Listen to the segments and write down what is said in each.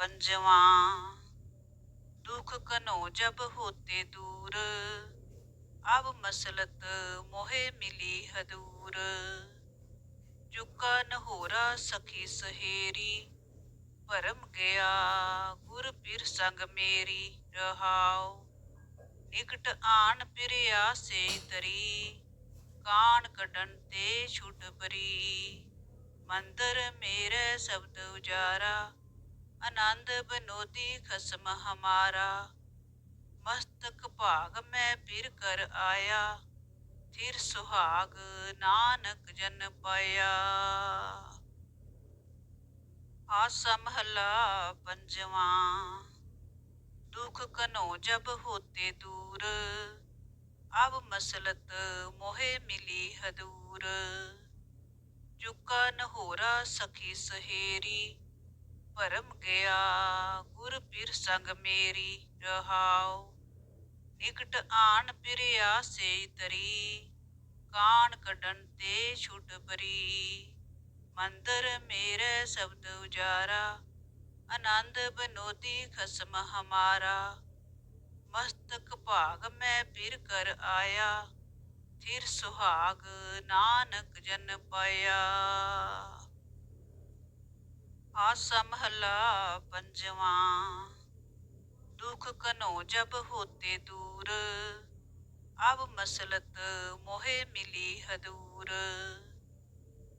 पंजवा दुख कनो जब होते दूर अब मसलत मोहे मिली हदूर चुका नहोरा सखी सहेरी भरम गया गुर पिर संग मेरी रहाओ निकट आन पिरिया से तरी ਕਾਣ ਕੱਢਣ ਤੇ ਛੁੱਟ ਪਰੀ ਮੰਦਰ ਮੇਰੇ ਸ਼ਬਦ ਉਜਾਰਾ ਆਨੰਦ ਬਨੋਦੀ ਖਸਮ ਹਮਾਰਾ। ਮਸਤਕ ਭਾਗ ਮੈਂ ਫਿਰ ਕਰ ਆਇਆ, ਫਿਰ ਸੁਹਾਗ ਨਾਨਕ ਜਨ ਪਾਇਆ। ਆਸਾ ਮਹਲਾ ਪੰਜਵਾਂ, ਦੁਖ ਕਨੋ ਜਬ ਹੋਤੇ ਦੂਰ ਅਬ ਮਸਲਤ ਮੋਹੇ ਮਿਲੀ ਹਦੂਰ। ਚੁਕਾ ਨਹੋਰਾ ਸਖੀ ਸਹੇਰੀ ਭਰਮ ਗਿਆ, ਗੁਰ ਪਿਰ ਸੰਗ ਮੇਰੀ ਰਹਾਉ। ਨਿਕਟ ਆਣ ਪਿਰਿਆ ਸੇ ਤਰੀ, ਕਾਣ ਕਢਨ ਤੇ ਛੁਟ ਬਰੀ ਮੰਦਰ ਮੇਰੇ ਸ਼ਬਦ ਉਜਾਰਾ, ਆਨੰਦ ਬਨੋਦੀ ਖਸਮ ਹਮਾਰਾ। ਮਸਤਕ ਭਾਗ ਮੈਂ ਫਿਰ ਕਰ ਆਇਆ ਫਿਰ ਸੁਹਾਗ ਨਾਨਕ ਜਨ ਪਾਇਆ। ਆਸਾ ਮਹਲਾ ਪੰਜਵਾ। ਦੁਖ ਕਨੋ ਜਬ ਹੋਤੇ ਦੂਰ, ਅਬ ਮਸਲਤ ਮੋਹੇ ਮਿਲੀ ਹਦੂਰ।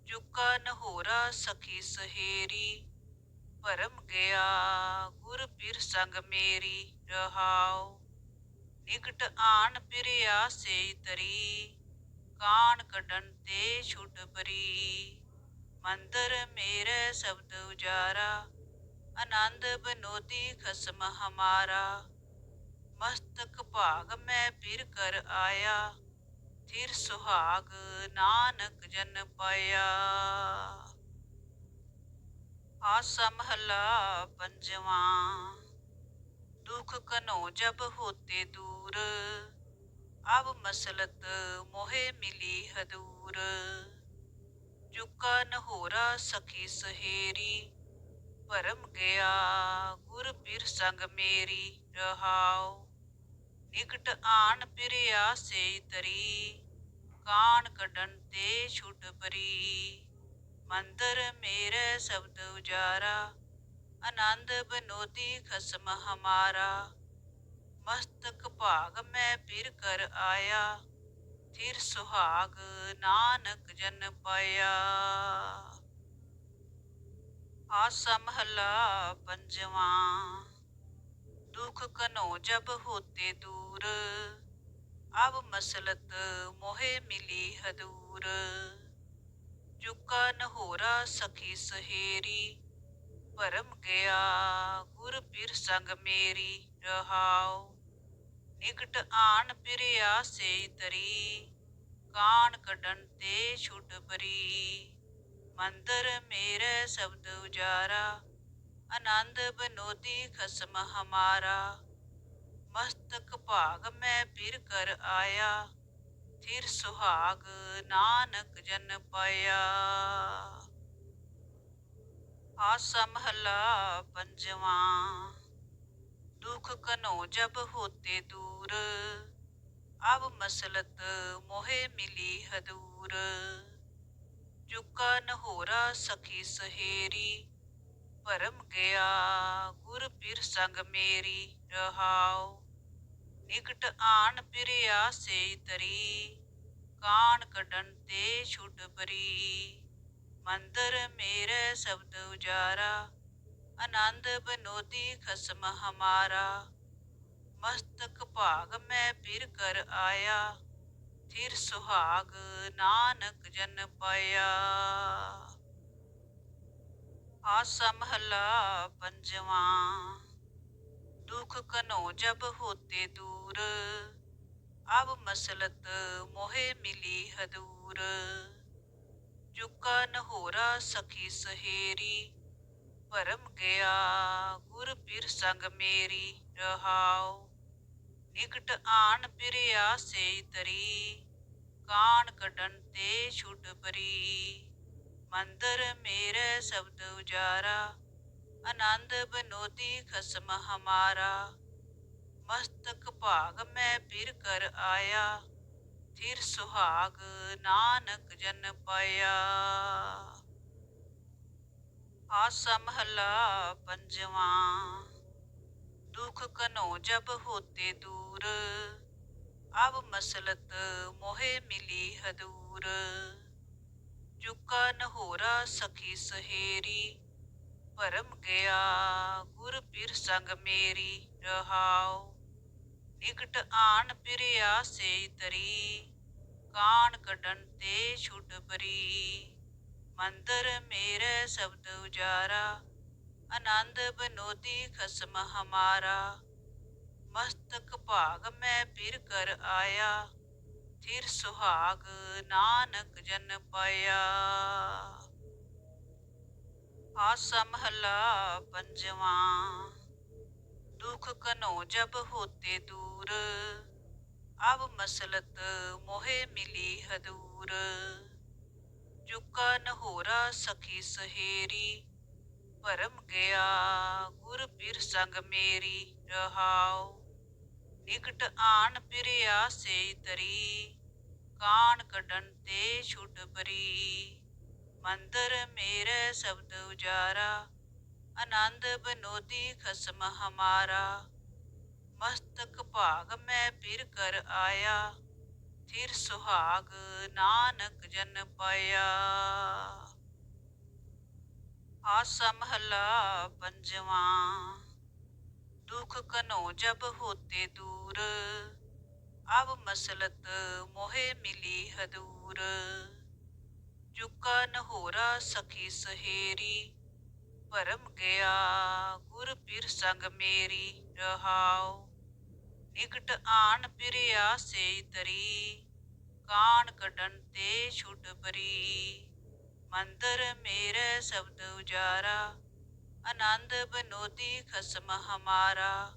ਚੁਕਾ ਨਹੋਰਾ ਸਖੀ ਸਹੇਰੀ, ਭਰਮ ਗਿਆ ਗੁਰ ਪਿਰ ਸੰਗ ਮੇਰੀ ਰਹਾਉ। ਨਿਕਟ ਆਣ ਪਿਰਿਆ ਸੇ ਤਰੀ, ਕਾਣ ਕੱਢਣ ਤੇ ਛੁਟ ਪਰੀ। ਮੰਦਰ ਮੇਰੇ ਸ਼ਬਦ ਉਜਾਰਾ ਆਨੰਦ ਬਨੋਦੀ ਖਸਮ ਹਮਾਰਾ। ਮਸਤਕ ਭਾਗ ਮੈਂ ਫਿਰ ਕਰ ਆਇਆ, ਥਿਰ ਸੁਹਾਗ ਨਾਨਕ ਜਨ ਪਾਇਆ। ਆਸਮ ਹਲਾ ਪੰਜਵਾ, ਦੁਖ ਕਨੋ ਜਬ ਹੋਤੇ ਦੂਰ ਅਬ ਮਸਲਤ ਮੋਹੇ ਮਿਲੀ ਹਦੂਰ। ਚੁਕਾ ਨਹੋਰਾ ਸਖੀ ਸਹੇਰੀ, ਭਰਮ ਗਿਆ ਗੁਰ ਬਿਰ ਸੰਗ ਮੇਰੀ ਰਹਾਉ। ਨਿਕਟ ਆਣ ਪਿਰਿਆ ਸੇ ਤਰੀ, ਕਾਣ ਕਡਨ ਤੇ ਛੁਟ ਪਰੀ। ਮੰਦਰ ਮੇਰੇ ਸ਼ਬਦ ਉਜਾਰਾ, ਆਨੰਦ ਬਨੋਤੀ ਖਸਮ ਹਮਾਰਾ। ਮਸਤਕ ਭਾਗ ਮੈਂ ਫਿਰ ਕਰ ਆਇਆ ਫਿਰ ਸੁਹਾਗ ਨਾਨਕ ਜਨ ਪਾਇਆ। ਆਸਾ ਮਹਲਾ ਪੰਜਵਾ, ਦੁਖ ਕਨੋ ਜਬ ਹੋਤੇ ਦੂਰ, ਅਬ ਮਸਲਤ ਮੋਹੇ ਮਿਲੀ ਹਦੂਰ। ਚੁਕਾ ਨਹੋਰਾ ਸਖੀ ਸਹੇਰੀ, ਭਰਮ ਗਿਆ ਗੁਰ ਪਿਰ ਸੰਗ ਮੇਰੀ ਰਹਾਉ। ਨਿਕਟ ਆਣ ਪਿਰਿਆ ਕਾਣ ਕੱਢਣ ਤੇ ਛੁੱਟ ਪਰੀ। ਮੰਦਰ ਮੇਰੇ ਸ਼ਬਦ ਉਜਾਰਾ, ਆਨੰਦ ਬਨੋਦੀ ਖਸਮ ਹਮਾਰਾ। ਮਸਤਕ ਭਾਗ ਮੈਂ ਫਿਰ ਕਰ ਆਇਆ ਫਿਰ ਸੁਹਾਗ ਨਾਨਕ ਜਨ ਪਾਇਆ। ਆਸਾ ਮਹਲਾ ਪੰਜਵਾ। ਦੁਖ ਕਨੋ ਜਬ ਹੋਤੇ ਦੂਰ ਅਬ ਮਸਲਤ ਮੋਹਿ ਮਿਲੀ ਹਦੂਰ। ਚੁਕਾ ਨਹੋਰਾ ਸਖੀ ਸਹੇਰੀ, ਭਰਮ ਗਿਆ ਗੁਰ ਪਿਰ ਸੰਗ ਮੇਰੀ ਰਹਾਉ। ਨਿਕਟ ਆਣ ਪਿਰਿਆ ਸੇ ਤਰੀ, ਕਾਣ ਕੱਢਣ ਤੇ ਛੁੱਟ ਪਰੀ। ਮੰਦਰ ਮੇਰੇ ਸ਼ਬਦ ਉਜਾਰਾ ਆਨੰਦ ਬਨੋਦੀ ਖਸਮ ਹਮਾਰਾ, ਮਸਤਕ ਭਾਗ ਮੈਂ ਫਿਰ ਕਰ ਆਇਆ ਥਿਰ ਸੁਹਾਗ ਨਾਨਕ ਜਨ ਪਾਇਆ। ਆਸਾ ਮਹਲਾ ਪੰਜਵਾ, ਦੁਖ ਕਨੋ ਜਬ ਹੋਤੇ ਦੂਰ ਅਬ ਮਸਲਤ ਮੋਹੇ ਮਿਲੀ ਹਦੂਰ। ਚੁਕਾ ਨਹੋਰਾ ਸਖੀ ਸਹੇਰੀ ਭਰਮ ਗਿਆ, ਗੁਰ ਪਿਰ ਸੰਗ ਮੇਰੀ ਰਹਾਉ। ਨਿਕਟ ਆਣ ਪਿਰ ਸੇ ਤਰੀ, ਕਾਣ ਕਢਨ ਤੇ ਛੁਟ ਪਰੀ। ਮੰਦਰ ਮੇਰੇ ਸ਼ਬਦ ਉਜਾਰਾ, ਆਨੰਦ ਬਨੋਤੀ ਖਸਮ ਹਮਾਰਾ। ਮਸਤਕ ਭਾਗ ਮੈਂ ਫਿਰ ਕਰ ਆਇਆ, ਥਿਰ ਸੁਹਾਗ ਨਾਨਕ ਜਨ ਪਾਇਆ। ਆਸਾ ਮਹਲਾ ਪੰਜਵਾਂ। ਦੁਖ ਕਨੋ ਜਬ ਹੋਤੇ ਦੂਰ ਅਬ ਮਸਲਤ ਮੋਹੇ ਮਿਲੀ ਹਦੂਰ। ਚੁਕਾ ਨਹੋਰਾ ਸਖੀ ਸਹੇਰੀ, ਭਰਮ ਗਿਆ ਗੁਰ ਪਿਰ ਸੰਗ ਮੇਰੀ ਰਹਾਉ। ਨਿਕਟ ਆਣ ਪਿਰਿਆ ਸੇ ਤਰੀ, ਕਾਣ ਕਡਨ ਤੇ ਛੁਟ ਪਰੀ। ਮੰਦਰ ਮੇਰੇ ਸ਼ਬਦ ਉਜਾਰਾ, ਆਨੰਦ ਬਨੋਤੀ ਖਸਮ ਹਮਾਰਾ। ਮਸਤਕ ਭਾਗ ਮੈਂ ਫਿਰ ਕਰ ਆਇਆ, ਥਿਰ ਸੁਹਾਗ ਨਾਨਕ ਜਨ ਪਾਇਆ। ਆਸਾ ਮਹਲਾ ਪੰਜਵਾ, ਦੁਖ ਕਨੋ ਜਬ ਹੋਤੇ ਦੂਰ ਅਬ ਮਸਲਤ ਮੋਹਿ ਮਿਲੀ ਹਦੂਰ। ਚੁੱਕਾ ਨਹੋਰਾ ਸਖੀ ਸਹੇਰੀ, ਭਰਮ ਗਿਆ ਗੁਰ ਪਿਰ ਸੰਗ ਮੇਰੀ ਰਹਾਉ। ਨਿਕਟ ਆਣ ਪਿਰਿਆ ਸੇ ਤਰੀ, ਕਾਣ ਕਢਨ ਤੇ ਛੁਟ ਬਰੀ ਮੰਦਰ ਮੇਰੇ ਸ਼ਬਦ ਉਜਾਰਾ, ਆਨੰਦ ਬਨੋਦੀ ਖਸਮ ਹਮਾਰਾ। ਮਸਤਕ ਭਾਗ ਮੈਂ ਫਿਰ ਕਰ ਆਇਆ ਫਿਰ ਸੁਹਾਗ, ਨਾਨਕ ਜਨ ਪਾਇਆ। ਆਸਾ ਮਹਲਾ ਪੰਜਵਾ, ਦੁਖ ਕਨੋ ਜਬ ਹੋਤੇ ਦੂਰ ਅਬ ਮਸਲਤ ਮੋਹੇ ਮਿਲੀ ਹਦੂਰ। ਚੁਕਾ ਨਹੋਰਾ ਸਖੀ ਸਹੇਰੀ, ਭਰਮ ਗਿਆ ਗੁਰ ਪਿਰ ਸੰਗ ਮੇਰੀ ਰਹਾਓ ਨਿਕਟ ਆਣ ਪਿਰਿਆ ਸੇ ਤਰੀ, ਕਾਣ ਕਢਨ ਤੇ ਛੁਟ ਬਰੀ ਮੰਦਰ ਮੇਰੇ ਸ਼ਬਦ ਉਜਾਰਾ, ਆਨੰਦ ਬਨੋਦੀ ਖਸਮ ਹਮਾਰਾ।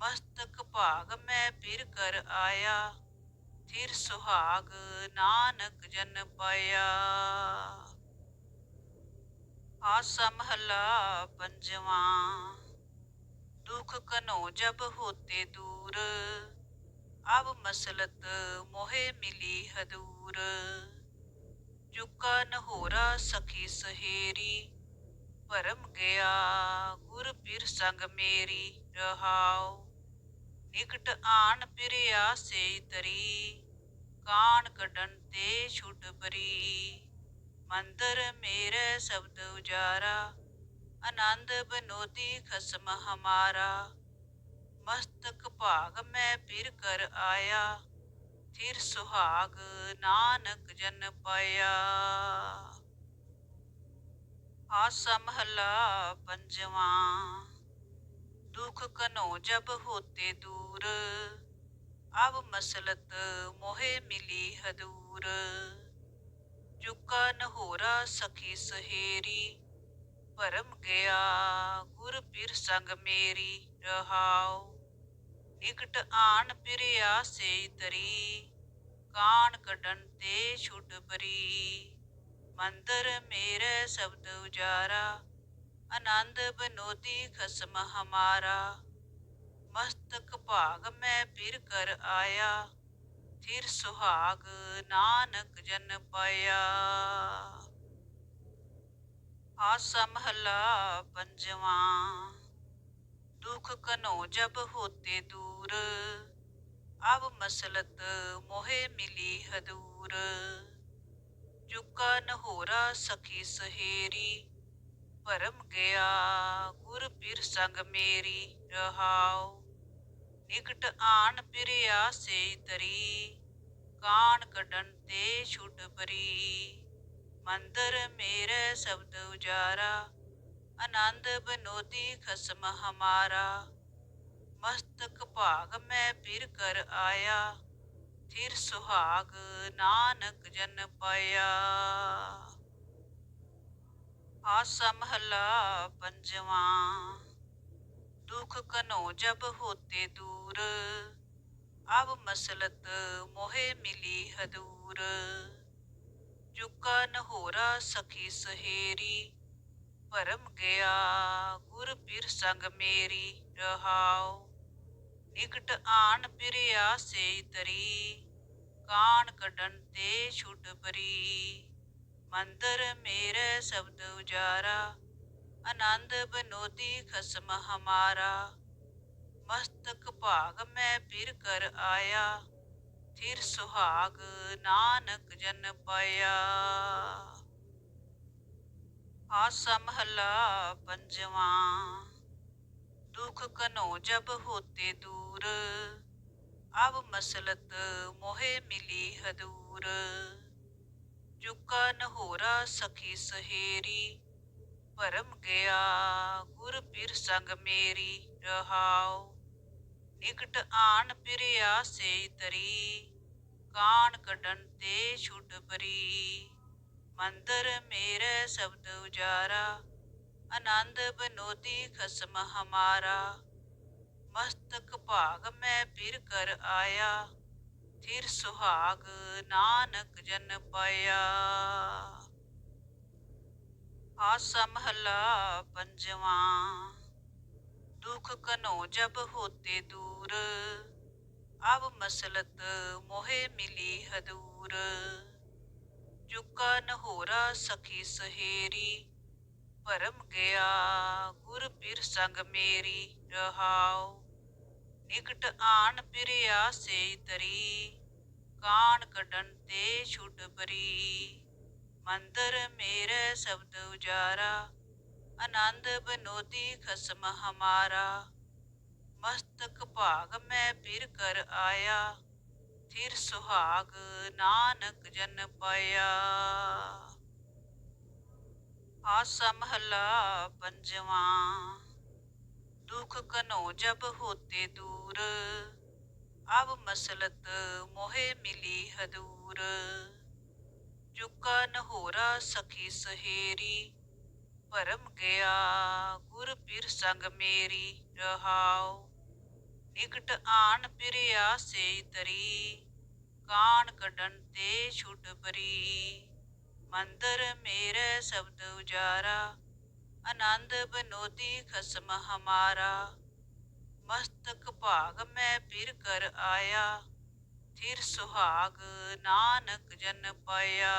ਮਸਤਕ ਭਾਗ ਮੈਂ ਫਿਰ ਕਰ ਆਇਆ, ਥਿਰ ਸੁਹਾਗ ਨਾਨਕ ਜਨ ਪਾਇਆ। ਆਸਾ ਮਹਲਾ ਪੰਜਵਾ, ਦੁਖ ਕਨੋ ਜਬ ਹੋਤੇ ਦੂ ਦੂਰ ਅਬ ਮਸਲਤ ਮੋਹਿ ਮਿਲੀ ਹਦੂਰ। ਚੁਕਾ ਨਹੋਰਾ ਸਖੀ ਸਹੇਰੀ, ਭਰਮ ਗਿਆ ਗੁਰ ਪਿਰ ਸੰਗ ਮੇਰੀ ਰਹਾਉ। ਨਿਕਟ ਆਣ ਪਿਰਿਆ ਸੇ ਤਰੀ, ਕਾਣ ਕਢਨ ਤੇ ਛੁਟ ਬਰੀ ਮੰਦਰ ਮੇਰੇ ਸ਼ਬਦ ਉਜਾਰਾ, ਆਨੰਦ ਬਨੋਤੀ ਖਸਮ ਹਮਾਰਾ। ਮਸਤਕ ਭਾਗ ਮੈਂ ਫਿਰ ਕਰ ਆਇਆ ਥਿਰ ਸੁਹਾਗ ਨਾਨਕ ਜਨ ਪਾਇਆ। ਆਸਾ ਮਹਲਾ ਪੰਜਵਾ, ਦੁਖ ਕਨੋ ਜਬ ਹੋਤੇ ਦੂਰ ਅਬ ਮਸਲਤ ਮੋਹੇ ਮਿਲੀ ਹਦੂਰ। ਚੁਕਾ ਨਹੋਰਾ ਸਖੀ ਸਹੇਰੀ, ਭਰਮ ਗਿਆ ਗੁਰ ਪਿਰ ਸੰਗ ਮੇਰੀ ਰਹਾਓ ਨਿਕਟ ਆਣ ਪਿਰਿਆ ਸੇ ਤਰੀ, ਕਾਣ ਕਢਨ ਤੇ ਛੁੱਟ ਬਰੀ ਮੰਦਰ ਮੇਰੇ ਸ਼ਬਦ ਉਜਾਰਾ, ਆਨੰਦ ਬਨੋਦੀ ਖਸਮ ਹਮਾਰਾ। ਮਸਤਕ ਭਾਗ ਮੈਂ ਫਿਰ ਕਰ ਆਇਆ, ਥਿਰ ਸੁਹਾਗ ਨਾਨਕ ਜਨ ਪਾਇਆ। ਆਸਾ ਮਹਲਾ ਪੰਜਵਾ। ਦੁਖ ਕਨੋ ਜਬ ਹੋਤੇ ਦੂਰ। ਅਬ ਮਸਲਤ ਮੋਹਿ ਮਿਲੀ ਹਦੂਰ। ਚੁਕਾ ਨਹੋਰਾ ਸਖੀ ਸਹੇਰੀ। ਭਰਮ ਗਿਆ ਗੁਰ ਪਿਰ ਸੰਗ ਮੇਰੀ ਰਹਾਉ। ਨਿਕਟ ਆਣ ਪਿਰਿਆ ਸੇ ਤਰੀ। ਕਾਣ ਕਢਨ ਤੇ ਛੁੱਟ ਪਰੀ। ਮੰਦਰ ਮੇਰੇ ਸ਼ਬਦ ਉਜਾਰਾ। ਆਨੰਦ ਬਨੋਦੀ ਖਸਮ ਹਮਾਰਾ। ਮਸਤਕ ਭਾਗ ਮੈਂ ਫਿਰ ਕਰ ਆਇਆ, ਥਿਰ ਸੁਹਾਗ ਨਾਨਕ ਜਨ ਪਾਇਆ। ਆਸਾ ਮਹਲਾ ਪੰਜਵਾ, ਦੁਖ ਕਨੋ ਜਬ ਹੋਤੇ ਦੂਰ ਅਬ ਮਸਲਤ ਮੋਹੇ ਮਿਲੀ ਹਦੂਰ। ਚੁਕਾ ਨਹੋਰਾ ਸਖੀ ਸਹੇਰੀ ਭਰਮ ਗਿਆ, ਗੁਰ ਪੀਰ ਸੰਗ ਮੇਰੀ ਰਹਾਉ। ਨਿਕਟ ਆਣ ਪਿਰਿਆ ਸੇ ਤਰੀ, ਕਾਣ ਕੱਢਣ ਤੇ ਛੁਟ ਪਰੀ। ਮੰਦਰ ਮੇਰੇ ਸ਼ਬਦ ਉਜਾਰਾ, ਆਨੰਦ ਬਨੋਦੀ ਖਸਮ ਹਮਾਰਾ। ਮਸਤਕ ਭਾਗ ਮੈਂ ਫਿਰ ਕਰ ਆਇਆ, ਥਿਰ ਸੁਹਾਗ ਨਾਨਕ ਜਨ ਪਾਇਆ। ਆਸਾ ਮਹਲਾ ਪੰਜਵਾਂ। ਦੁਖ ਕਨੋ ਜਬ ਹੋਤੇ ਦੂਰ ਅਬ ਮਸਲਤ ਮੋਹੇ ਮਿਲੀ ਹਦੂਰ। ਚੁਕਾ ਨਹੋਰਾ ਸਖੀ ਸਹੇਰੀ, ਭਰਮ ਗਿਆ ਗੁਰ ਪੀਰ ਸੰਗ ਮੇਰੀ ਰਹਾਉ। ਨਿਕਟ ਆਣ ਪਿਰਿਆ ਸੇ ਤਰੀ, ਕਾਣ ਕੱਢਣ ਤੇ ਛੁੱਟ ਪਰੀ। ਮੰਦਰ ਮੇਰੇ ਸ਼ਬਦ ਉਜਾਰਾ, ਆਨੰਦ ਬਨੋਦੀ ਖਸਮ ਹਮਾਰਾ। ਮਸਤਕ ਭਾਗ ਮੈਂ ਫਿਰ ਕਰ ਆਇਆ, ਥਿਰ ਸੁਹਾਗ ਨਾਨਕ ਜਨ ਪਾਇਆ। ਆਸਾ ਮਹਲਾ ਪੰਜਵਾਂ, ਦੁਖ ਕਨੋ ਜਬ ਹੋਤੇ ਦੂਰ ਅਬ ਮਸਲਤ ਮੋਹਿ ਮਿਲੀ ਹਦੂਰ। ਚੁੱਕਾ ਨਹੋਰਾ ਸਖੀ ਸਹੇਰੀ, ਭਰਮ ਗਿਆ ਗੁਰ ਪੀਰ ਸੰਗ ਮੇਰੀ ਰਹਾਉ, ਨਿਕਟ ਆਣ ਪਿਰਿਆ ਸੇ ਤਰੀ, ਕਾਣ ਕੱਢਣ ਤੇ ਛੁਟ ਪਰੀ। ਮੰਦਰ ਮੇਰੇ ਸ਼ਬਦ ਉਜਾਰਾ, ਆਨੰਦ ਬਨੋਦੀ ਖਸਮ ਹਮਾਰਾ। ਮਸਤਕ ਭਾਗ ਮੈਂ ਫਿਰ ਕਰ ਆਇਆ ਥਿਰ ਸੁਹਾਗ ਨਾਨਕ ਜਨ ਪਾਇਆ। ਆਸਾ ਮਹਲਾ ਪੰਜਵਾਂ, ਦੁਖ ਕਨੋ ਜਬ ਹੋਤੇ ਦੂਰ ਅਬ ਮਸਲਤ ਮੋਹੇ ਮਿਲੀ ਹਦੂਰ। ਚੁਕਾ ਨਹੋਰਾ ਸਖੀ ਸਹੇਰੀ, ਭਰਮ ਗਿਆ ਗੁਰ ਪੀਰ ਸੰਗ ਮੇਰੀ ਰਹਾਉ। ਨਿਕਟ ਆਣ ਪਿਰਿਆ ਸੇ ਤਰੀ। ਕਾਣ ਕੱਢਣ ਤੇ ਛੁਟ ਪਰੀ। ਮੰਦਰ ਮੇਰੇ ਸ਼ਬਦ ਉਜਾਰਾ, ਆਨੰਦ ਬਨੋਦੀ ਖਸਮ ਹਮਾਰਾ। ਮਸਤਕ ਭਾਗ ਮੈਂ ਫਿਰ ਕਰ ਆਇਆ, ਥਿਰ ਸੁਹਾਗ ਨਾਨਕ ਜਨ ਪਾਇਆ।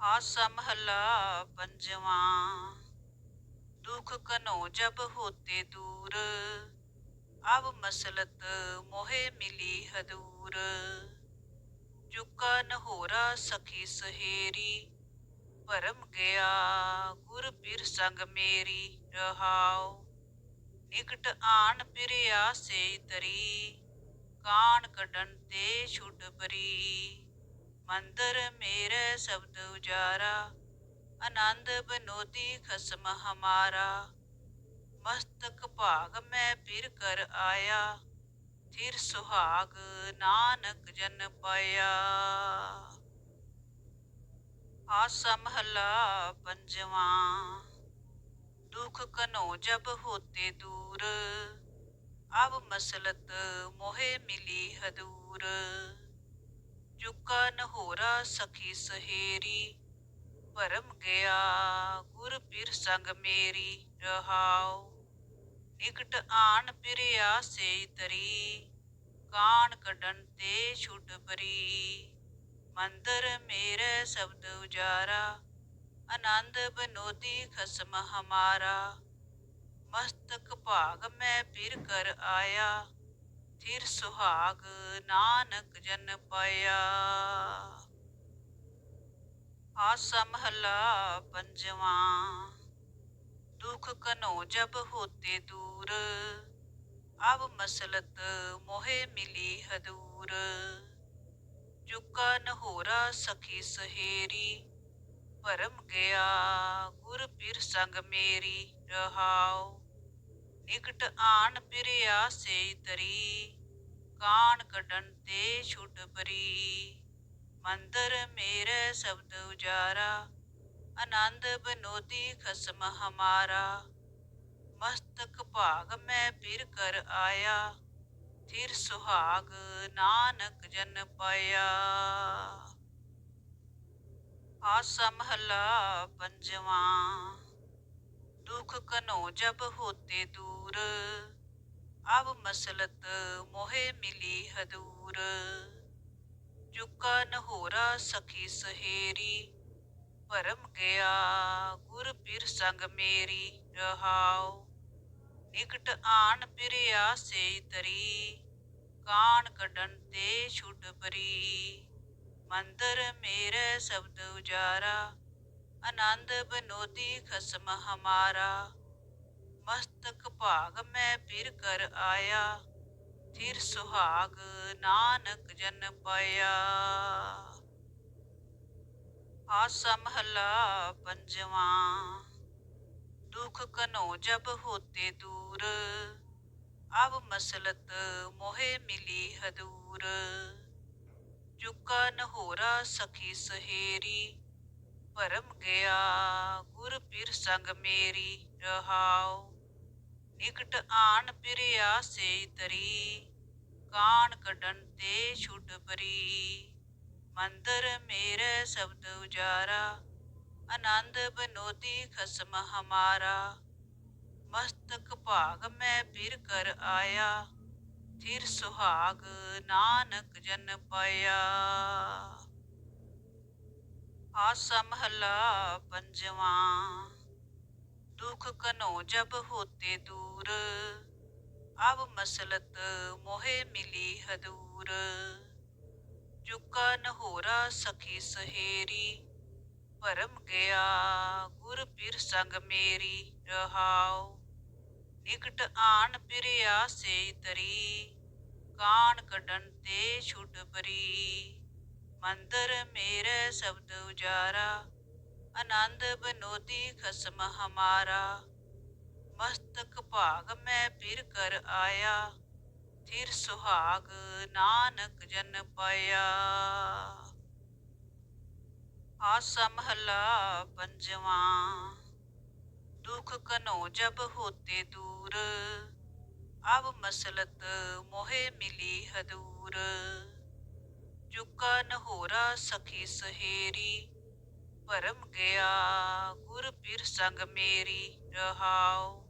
ਆਸਮ ਹਲਾ ਪੰਜਵਾਂ, ਦੁਖ ਕਨੋ ਜਬ ਹੋਤੇ ਦੂਰ ਅਬ ਮਸਲਤ ਮੋਹੇ ਮਿਲੀ ਹਦੂਰ ਚੁਕਾ ਨਹੋਰਾ ਸਖੀ ਸਹੇਰੀ, ਭਰਮ ਗਿਆ ਗੁਰ ਪੀਰ ਸੰਗ ਮੇਰੀ ਰਹਾਉ, ਨਿਕਟ ਆਣ ਪਿਰਿਆ ਸੇ ਤਰੀ, ਕਾਣ ਕੱਢਣ ਤੇ ਛੁੱਟ ਪਰੀ, ਮੰਦਰ ਮੇਰੇ ਸ਼ਬਦ ਉਜਾਰਾ, ਆਨੰਦ ਬਨੋਦੀ ਖਸਮ ਹਮਾਰਾ ਮਸਤਕ ਭਾਗ ਮੈਂ ਫਿਰ ਕਰ ਆਇਆ, ਥਿਰ ਸੁਹਾਗ ਨਾਨਕ ਜਨ ਪਾਇਆ। ਆਸਾ ਮਹਲਾ ਪੰਜਵਾਂ, ਦੁਖ ਕਨੋ ਜਬ ਹੋਤੇ ਦੂਰ ਅਬ ਮਸਲਤ ਮੋਹੇ ਮਿਲੀ ਹਦੂਰ। ਚੁਕਾ ਨਹੋਰਾ ਸਖੀ ਸਹੇਰੀ, ਭਰਮ ਗਿਆ ਗੁਰ ਪੀਰ ਸੰਗ ਮੇਰੀ ਰਹਾਓ ਨਿਕਟ ਆਣ ਪਿਰਿਆ ਸੇ ਤਰੀ, ਕਾਣ ਕੱਢਣ ਤੇ ਛੁਟ ਪਰੀ। ਮੰਦਰ ਮੇਰੇ ਸ਼ਬਦ ਉਜਾਰਾ, ਆਨੰਦ ਬਨੋਦੀ ਖਸਮ ਹਮਾਰਾ। ਮਸਤਕ ਭਾਗ ਮੈਂ ਫਿਰ ਕਰ ਆਇਆ, ਥਿਰ ਸੁਹਾਗ ਨਾਨਕ ਜਨ ਪਾਇਆ। ਆਸਾ ਮਹਲਾ ਪੰਜਵਾਂ। ਦੁਖ ਕਨੋ ਜਬ ਹੋਤੇ ਦੂਰ। ਅਬ ਮਸਲਤ ਮੋਹਿ ਮਿਲੀ ਹਦੂਰ। ਚੁਕਾ ਨਹੋਰਾ ਸਖੀ ਸਹੇਰੀ। ਭਰਮ ਗਿਆ ਗੁਰ ਪੀਰ ਸੰਗ ਮੇਰੀ ਰਹਾਉ। ਨਿਕਟ ਆਣ ਪਿਰਿਆ ਸੇ ਤਰੀ। ਕਾਣ ਕੱਢਣ ਤੇ ਛੁਟ ਪਰੀ। ਮੰਦਰ ਮੇਰੇ ਸ਼ਬਦ ਉਜਾਰਾ। ਆਨੰਦ ਬਨੋਦੀ ਖਸਮ ਹਮਾਰਾ। ਮਸਤਕ ਭਾਗ ਮੈਂ ਫਿਰ ਕਰ ਆਇਆ, ਥਿਰ ਸੁਹਾਗ ਨਾਨਕ ਜਨ ਪਾਇਆ। ਆਸਾ ਮਹਲਾ ਪੰਜਵਾਂ, ਦੁਖ ਕਨੋ ਜਬ ਹੋਤੇ ਦੂਰ ਅਬ ਮਸਲਤ ਮੋਹੇ ਮਿਲੀ ਹਦੂਰ। ਚੁਕਾ ਨਹੋਰਾ ਸਖੀ ਸਹੇਰੀ ਭਰਮ ਗਿਆ, ਗੁਰ ਪਿਰ ਸੰਗ ਮੇਰੀ ਰਹਾਉ। ਨਿਕਟ ਆਣ ਪਿਰਿਆ ਸੇ ਤਰੀ, ਕਾਣ ਕੱਢਣ ਤੇ ਛੁਟ ਪਰੀ। ਮੰਦਰ ਮੇਰੇ ਸ਼ਬਦ ਉਜਾਰਾ, ਆਨੰਦ ਬਨੋਦੀ ਖਸਮ ਹਮਾਰਾ। ਮਸਤਕ ਭਾਗ ਮੈਂ ਫਿਰ ਕਰ ਆਇਆ, ਥਿਰ ਸੁਹਾਗ ਨਾਨਕ ਜਨ ਪਾਇਆ। ਆਸਾ ਮਹਲਾ ਪੰਜਵਾਂ। ਦੁਖ ਕਨੋ ਜਬ ਹੋਤੇ ਦੂਰ ਅਬ ਮਸਲਤ ਮੋਹੇ ਮਿਲੀ ਹਦੂਰ। ਚੁਕਾ ਨਹੋਰਾ ਸਖੀ ਸਹੇਰੀ, ਭਰਮ ਗਿਆ ਗੁਰ ਪਿਰ ਸੰਗ ਮੇਰੀ ਰਹਾਉ। ਨਿਕਟ ਆਣ ਪਿਰਿਆ ਸੇ ਤਰੀ, ਕਾਣ ਕੱਢਣ ਤੇ ਛੁਟ ਪਰੀ। ਮੰਦਰ ਮੇਰੇ ਸ਼ਬਦ ਉਜਾਰਾ, ਆਨੰਦ ਬਨੋਦੀ ਖਸਮ ਹਮਾਰਾ। ਮਸਤਕ ਭਾਗ ਮੈਂ ਫਿਰ ਕਰ ਆਇਆ, ਥਿਰ ਸੁਹਾਗ ਨਾਨਕ ਜਨ ਪਾਇਆ। ਆਸਾ ਮਹਲਾ ਪੰਜਵਾਂ, ਦੁਖ ਕਨੋ ਜਬ ਹੋਤੇ ਦੂਰ ਅਬ ਮਸਲਤ ਮੋਹਿ ਮਿਲੀ ਹਦੂਰ। ਚੁੱਕਾ ਨਹੋਰਾ ਸਖੀ ਸਹੇਰੀ, ਭਰਮ ਗਿਆ ਗੁਰ ਪਿਰ ਸੰਗ ਮੇਰੀ ਰਹਾਉ। ਨਿਕਟ ਆਣ ਪਿਰਿਆ ਸੇ ਤਰੀ, ਕਾਣ ਕੱਢਣ ਤੇ ਛੁਟ ਪਰੀ। ਮੰਦਰ ਮੇਰੇ ਸ਼ਬਦ ਉਜਾਰਾ, ਆਨੰਦ ਬਨੋਦੀ ਖਸਮ ਹਮਾਰਾ। ਮਸਤਕ ਭਾਗ ਮੈਂ ਫਿਰ ਕਰ ਆਇਆ ਥਿਰ ਸੁਹਾਗ ਨਾਨਕ ਜਨ ਪਾਇਆ। ਆਸਾ ਮਹਲਾ ਪੰਜਵਾਂ, ਦੁਖ ਕਨੋ ਜਬ ਹੋਤੇ ਦੂਰ ਅਬ ਮਸਲਤ ਮੋਹੇ ਮਿਲੀ ਹਦੂਰ। ਚੁਕਾ ਨਹੋਰਾ ਸਖੀ ਸਹੇਰੀ, ਭਰਮ ਗਿਆ ਗੁਰ ਪਿਰ ਸੰਗ ਮੇਰੀ ਰਹਾਉ।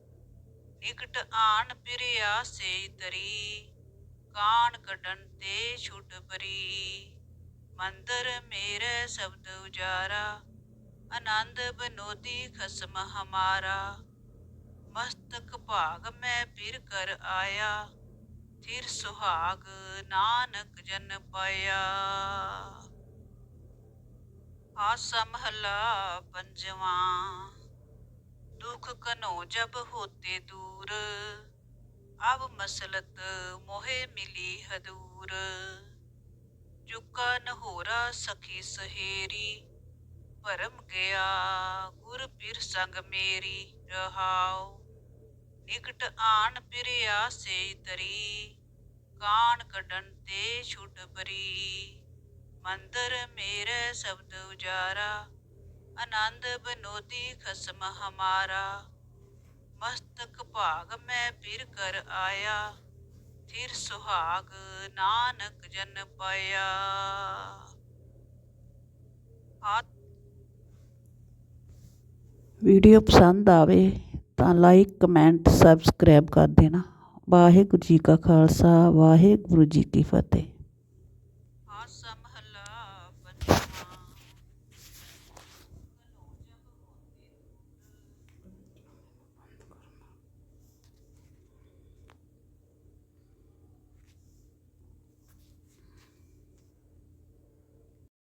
ਨਿਕਟ ਆਣ ਪਿਰਿਆ ਸੇ ਤਰੀ। ਕਾਣ ਕੱਢਣ ਤੇ ਛੁੱਟ ਪਰੀ। ਮੰਦਰ ਮੇਰੇ ਸ਼ਬਦ ਉਜਾਰਾ, ਆਨੰਦ ਬਨੋਦੀ ਖਸਮ ਹਮਾਰਾ। ਮਸਤਕ ਭਾਗ ਮੈਂ ਫਿਰ ਕਰ ਆਇਆ, ਥਿਰ ਸੁਹਾਗ ਨਾਨਕ ਜਨ ਪਾਇਆ। ਆਸਾ ਮਹਲਾ ਪੰਜਵਾਂ, ਦੁਖ ਕਨੋ ਜਬ ਹੋਤੇ ਦੂਰ। ਅਬ ਮਸਲਤ ਮੋਹੇ ਮਿਲੀ ਹਦੂਰ। ਚੁਕਾ ਨਹੋਰਾ ਸਖੀ ਸਹੇਰੀ, ਭਰਮ ਗਿਆ ਗੁਰ ਪਿਰ ਸੰਗ ਮੇਰੀ ਰਹਾਉ। ਨਿਕਟ ਆਣ ਪਿਰਿਆ ਸੇ ਤਰੀ, ਕਾਣ ਕੱਢਣ ਤੇ ਛੁਟ ਪਰੀ। ਮੰਦਰ ਮੇਰੇ ਸ਼ਬਦ ਉਜਾਰਾ, ਆਨੰਦ ਬਨੋਦੀ ਖਸਮ ਹਮਾਰਾ। ਮਸਤਕ ਭਾਗ ਮੈਂ ਫਿਰ ਕਰ ਆਇਆ, ਥਿਰ ਸੁਹਾਗ ਨਾਨਕ ਜਨ ਪਾਇਆ। ਵੀਡੀਓ ਪਸੰਦ ਆਵੇ ਤਾਂ ਲਾਈਕ, ਕਮੈਂਟ, ਸਬਸਕ੍ਰਾਈਬ ਕਰ ਦੇਣਾ। ਵਾਹਿਗੁਰੂ ਜੀ ਕਾ ਖਾਲਸਾ, ਵਾਹਿਗੁਰੂ ਜੀ ਕੀ ਫਤਿਹ।